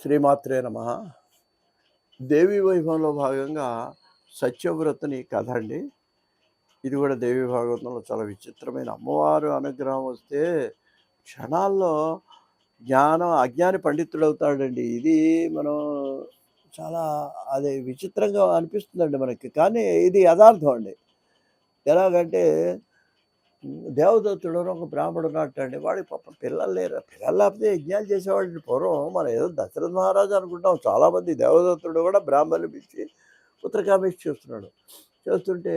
శ్రీమాత్రే నమ. దేవి వైభవంలో భాగంగా సత్యవ్రతని కథ అండి. ఇది కూడా దేవి భాగవతంలో చాలా విచిత్రమైన అమ్మవారు అనుగ్రహం వస్తే క్షణాల్లో జ్ఞానం అజ్ఞాని పండితుడు అవుతాడండి ఇది మనం చాలా అది విచిత్రంగా అనిపిస్తుందండి మనకి. కానీ ఇది యథార్థం అండి. ఎలాగంటే దేవదత్తుడు ఒక బ్రాహ్మడు నాటండి వాడికి పాపం పిల్లలు లేరు. పిల్లలు లేకపోతే యజ్ఞాలు చేసేవాడిని పూర్వం. మనం ఏదో దశరథ మహారాజు అనుకుంటాం. చాలామంది దేవదత్తుడు కూడా బ్రాహ్మణులు పిలిచి పుత్రకామేష్ చేస్తున్నాడు. చేస్తుంటే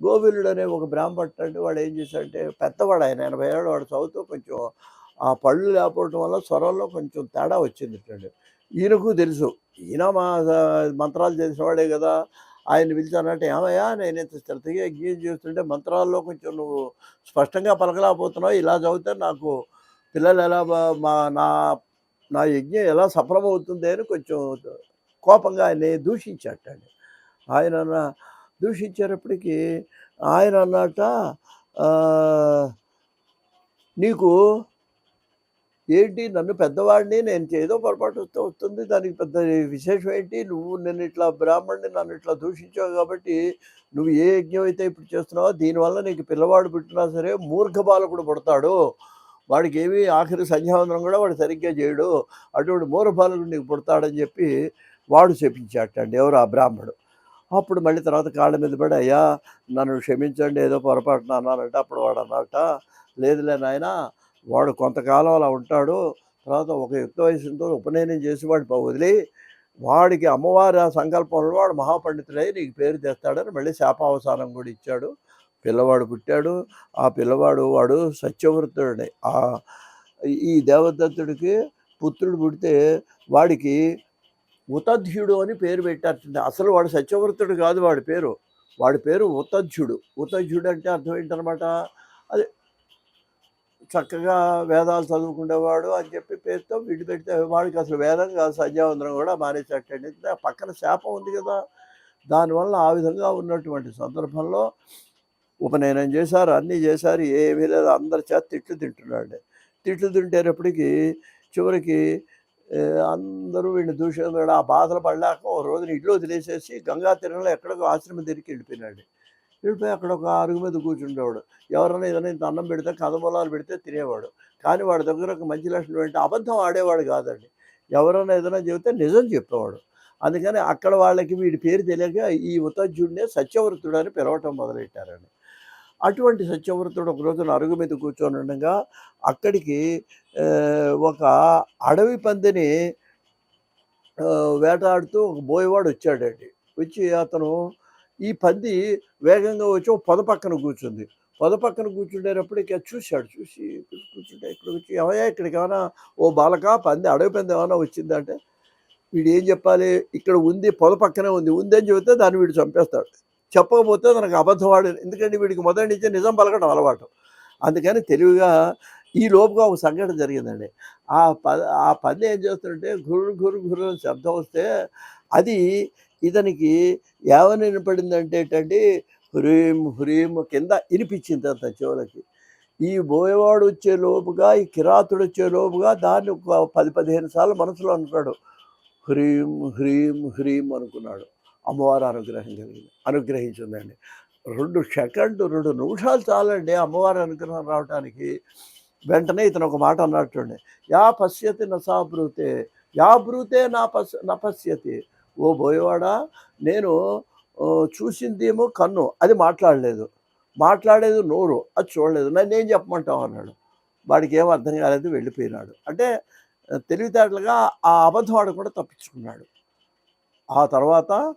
గోవిలుడు అనే ఒక బ్రాహ్మణుడు అంటే వాడు ఏం చేశాడంటే పెద్దవాడు ఆయన ఎనభై ఏళ్ళు వాడు చదువుతూ కొంచెం ఆ పళ్ళు లేకపోవడం వల్ల స్వరంలో కొంచెం తేడా వచ్చింది అండి ఈయనకు తెలుసు. ఈయన మా మంత్రాలు చేసినవాడే కదా. ఆయన పిలిచానంటే ఏమయ్యా నేను ఇంత శ్రద్ధగా యజ్ఞం చేస్తుంటే మంత్రాల్లో కొంచెం నువ్వు స్పష్టంగా పలకలేకపోతున్నావు. ఇలా చదివితే నాకు పిల్లలు ఎలా మా నా నా యజ్ఞం ఎలా సఫలమవుతుంది అని కొంచెం కోపంగా ఆయన దూషించాట ఆయన అన్న- ఆయన అన్నట నీకు ఏంటి? నన్ను పెద్దవాడిని నేను ఏదో పొరపాటు వస్తే వస్తుంది. దానికి పెద్ద విశేషం ఏంటి? నువ్వు నేను ఇట్లా బ్రాహ్మణ్ణి నన్ను ఇట్లా దూషించావు కాబట్టి నువ్వు ఏ యజ్ఞం అయితే ఇప్పుడు చేస్తున్నావో దీనివల్ల నీకు పిల్లవాడు పుట్టినా సరే మూర్ఖ బాలకుడు పుడతాడు. వాడికి ఏమి ఆఖరి సంధ్యావందనం కూడా వాడు సరిగ్గా చేయడు. అటువంటి మూర్ఖ బాలకుడు నీకు పుడతాడని చెప్పి వాడు చెప్పించాటండి ఎవరు ఆ బ్రాహ్మడు. అప్పుడు మళ్ళీ తర్వాత కాళ్ళ మీద పడి అయ్యా నన్ను క్షమించండి ఏదో పొరపాటున అన్నానంటే అప్పుడు వాడు అన్నట లేదులే నాయనా వాడు కొంతకాలం అలా ఉంటాడు. తర్వాత ఒక యుక్త వయసుతో ఉపనయనం చేసి వాడు వదిలి వాడికి అమ్మవారి ఆ సంకల్పంలో వాడు మహాపండితుడై నీకు పేరు తెస్తాడని మళ్ళీ శాపావసానం కూడా ఇచ్చాడు. పిల్లవాడు పుట్టాడు. ఆ పిల్లవాడు వాడు సత్యవృత్తుడి ఆ ఈ దేవదత్తుడికి పుత్రుడు పుడితే వాడికి ఉతధ్యుడు అని పేరు పెట్టారు అసలు వాడు సత్యవృత్తుడు కాదు వాడి పేరు. వాడి పేరు ఉతధ్యుడు. ఉతధ్యుడు అంటే అర్థం ఏంటనమాట? అది చక్కగా వేదాలు చదువుకునేవాడు అని చెప్పి పేరుతో వీడి పెడితే వాడికి అసలు వేదం కాదు సంధ్యావందనం కూడా మానేసేటండి. ఆ పక్కన శాపం ఉంది కదా దానివల్ల ఆ విధంగా ఉన్నటువంటి సందర్భంలో ఉపనయనం చేశారు అన్నీ చేశారు ఏమీ లేదు అందరి చేత తిట్లు తింటున్నాడు తిట్లు తింటేటప్పటికీ చివరికి అందరూ వీడిని దూషిస్తున్నాడు ఆ బాధలు పడలేక ఓ రోజున ఇల్లు వదిలేసేసి గంగా తీరంలో ఎక్కడికో ఆశ్రమం తిరిగి వెళ్ళిపోయినాడు. వెళ్ళిపోయి అక్కడ ఒక అరుగు మీద కూర్చుండేవాడు. ఎవరైనా ఏదైనా ఇంత అన్నం పెడితే కథమూలాలు పెడితే తినేవాడు. కానీ వాడి దగ్గర ఒక మంచి లక్షణం ఏంటి? అబద్ధం ఆడేవాడు కాదండి. ఎవరైనా ఏదైనా చెబితే నిజం చెప్పేవాడు. అందుకని అక్కడ వాళ్ళకి వీడి పేరు తెలియక ఈ ఉతజ్జుడినే సత్యవ్రతుడు అని పిలవటం మొదలెట్టారండి. అటువంటి సత్యవ్రతుడు ఒక రోజున అరుగు మీద కూర్చొని ఉండగా అక్కడికి ఒక అడవి పందిని వేటాడుతూ ఒక బోయవాడు వచ్చాడండి. వచ్చి అతను ఈ పంది వేగంగా వచ్చి ఒక పొద పక్కన కూర్చుంది. పొద పక్కన కూర్చుండేటప్పటికి చూశాడు. చూసి కూర్చుంటే ఇక్కడ వచ్చి ఏమయ్యా ఇక్కడికి ఏమైనా ఓ బాలక పంది అడవి పంది ఏమైనా వచ్చిందంటే వీడు ఏం చెప్పాలి? ఇక్కడ ఉంది పొద పక్కనే ఉంది ఉంది అని చెబితే దాన్ని వీడు చంపేస్తాడు. చెప్పకపోతే మనకు అబద్ధవాడు ఎందుకంటే వీడికి మొదటి నుంచి నిజం పలకడం అలవాటు. అందుకని తెలివిగా ఈ లోపుగా ఒక సంఘటన జరిగిందండి. ఆ ప ఆ పంది ఏం చేస్తుంటే గురు గురు గురు శబ్దం వస్తే అది ఇతనికి ఏమని వినపడిందంటే ఏంటంటే హ్రీం హ్రీం కింద వినిపించింది అంత చెవులకి ఈ బోయవాడు వచ్చే లోపుగా ఈ కిరాతుడు వచ్చే లోపుగా దాన్ని ఒక పది పదిహేను సార్లు మనసులో అనుకున్నాడు హ్రీం హ్రీం హ్రీం అనుకున్నాడు. అమ్మవారు అనుగ్రహం కలిగింది అనుగ్రహించిందండి. రెండు సెకండ్ రెండు నిమిషాలు చాలండి అమ్మవారి అనుగ్రహం రావడానికి వెంటనే ఇతను ఒక మాట అన్నట్టుండే యా పశ్యతి నసా బ్రూతే యా బ్రూతే నా పశ్ నపశ్యతి ఓ బోయవాడా నేను చూసిందేమో కన్ను. అది మాట్లాడలేదు. మాట్లాడేది నోరు. అది చూడలేదు. నన్ను ఏం చెప్పమంటావు అన్నాడు. వాడికి ఏం అర్థం కాలేదు వెళ్ళిపోయినాడు. అంటే తెలివితేటలుగా ఆ అబద్ధం కూడా తప్పించుకున్నాడు. ఆ తర్వాత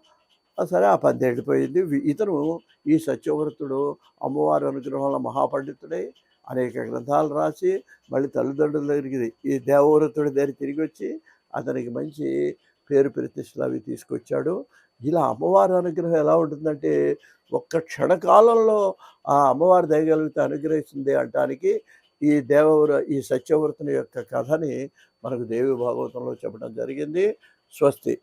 సరే ఆ పద్ది వెళ్ళిపోయింది. ఇతను ఈ సత్యవ్రతుడు అమ్మవారి అనుగ్రహంలో మహాపండితుడై అనేక గ్రంథాలు రాసి మళ్ళీ తల్లిదండ్రుల దగ్గరికి ఈ దేవవ్రతుడి దగ్గర తిరిగి వచ్చి అతనికి మంచి పేరు ప్రతిష్టలు అవి తీసుకొచ్చాడు. ఇలా అమ్మవారి అనుగ్రహం ఎలా ఉంటుందంటే ఒక్క క్షణకాలంలో ఆ అమ్మవారి దయగలిగితే అనుగ్రహిస్తుంది అంటానికి ఈ దేవవ్ర ఈ సత్యవ్రతుని యొక్క కథని మనకు దేవి భాగవతంలో చెప్పడం జరిగింది. స్వస్తి.